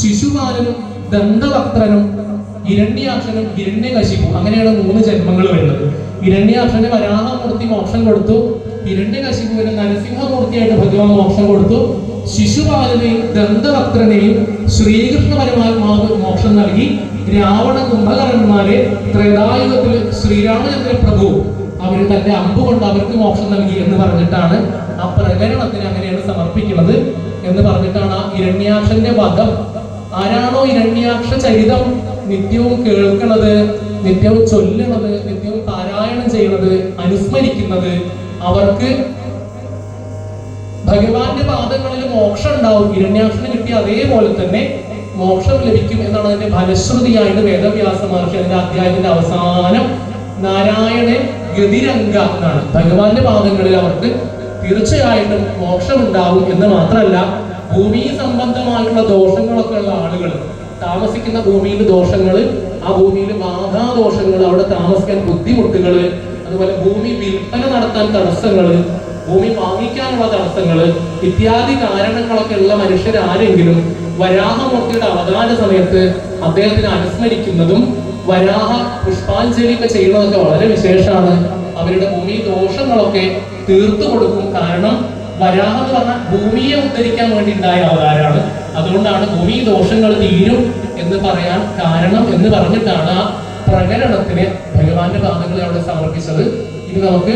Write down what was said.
ശിശുപാലനും ദന്തവക്ത്രനും ഹിരണ്യാക്ഷനും ഹിരണ്യകശിപു അങ്ങനെയാണ് മൂന്ന് ജന്മങ്ങൾ വരുന്നത്. ഹിരണ്യാക്ഷന് വരാഹമൂർത്തി മോക്ഷം കൊടുത്തു. ഹിരണ്യകശിപുവിന് നരസിംഹമൂർത്തിയായിട്ട് ഭഗവാൻ മോക്ഷം കൊടുത്തു. ശിശുപാലനെയും ദന്തവക്രനെയും ശ്രീകൃഷ്ണ പരമാത്മാവ് മോക്ഷം നൽകി. രാവണ കുംഭകരന്മാരെ ത്രേതായുഗത്തിൽ ശ്രീരാമചന്ദ്ര പ്രഭു അവർ തന്റെ അമ്പ് കൊണ്ട് അവർക്ക് മോക്ഷം നൽകി എന്ന് പറഞ്ഞിട്ടാണ് ആ പ്രകരണത്തിന് അങ്ങനെയാണ് സമർപ്പിക്കുന്നത് എന്ന് പറഞ്ഞിട്ടാണ് ആ ഇരണ്യാക്ഷന്റെ വധം ആരാണോ ഇരണ്യാക്ഷ ചരിതം നിത്യവും കേൾക്കണത് നിത്യവും ചൊല്ലണത് നിത്യവും പാരായണം ചെയ്യണത് അനുസ്മരിക്കുന്നത് അവർക്ക് ഭഗവാന്റെ പാദങ്ങളിൽ മോക്ഷം ഉണ്ടാവും. ഇരണ്യാക്ഷന് കിട്ടിയ അതേപോലെ തന്നെ മോക്ഷം ലഭിക്കും എന്നാണ് അതിന്റെ ഫലശ്രുതിയായിട്ട് വേദവ്യാസ മഹർഷി അതിന്റെ അധ്യായത്തിന്റെ അവസാനം നാരായണൻ ഗതിരംഗ എന്നാണ്. ഭഗവാന്റെ പാദങ്ങളിൽ അവർക്ക് തീർച്ചയായിട്ടും മോക്ഷം ഉണ്ടാവും എന്ന് മാത്രമല്ല ഭൂമി സംബന്ധമായുള്ള ദോഷങ്ങളൊക്കെ ഉള്ള ആളുകൾ താമസിക്കുന്ന ഭൂമിയിലെ ദോഷങ്ങൾ ആ ഭൂമിയിൽ ബാധാദോഷങ്ങൾ അവിടെ താമസിക്കാൻ ബുദ്ധിമുട്ടുകൾ അതുപോലെ ഭൂമി വിൽപ്പന നടത്താൻ തടസ്സങ്ങൾ ഭൂമി വാങ്ങിക്കാനുള്ള തടസ്സങ്ങൾ ഇത്യാദി കാരണങ്ങളൊക്കെ ഉള്ള മനുഷ്യരാരെങ്കിലും വരാഹമൂർത്തിയുടെ അവതാര സമയത്ത് അദ്ദേഹത്തിന് അനുസ്മരിക്കുന്നതും വരാഹ പുഷ്പാഞ്ജലി ഒക്കെ ചെയ്യുന്നതൊക്കെ വളരെ വിശേഷമാണ്. അവരുടെ ഭൂമി ദോഷങ്ങളൊക്കെ തീർത്തു കൊടുക്കും കാരണം വരാഹം എന്ന് പറഞ്ഞാൽ ഭൂമിയെ ഉദ്ധരിക്കാൻ വേണ്ടി ഉണ്ടായ അവതാരമാണ്. അതുകൊണ്ടാണ് ഭൂമി ദോഷങ്ങൾ തീരും എന്ന് പറയാൻ കാരണം എന്ന് പറഞ്ഞിട്ടാണ് ആ പ്രകരണത്തിന് ഭഗവാന്റെ പാദങ്ങളെ അവിടെ സമർപ്പിച്ചത്. ഇനി നമുക്ക്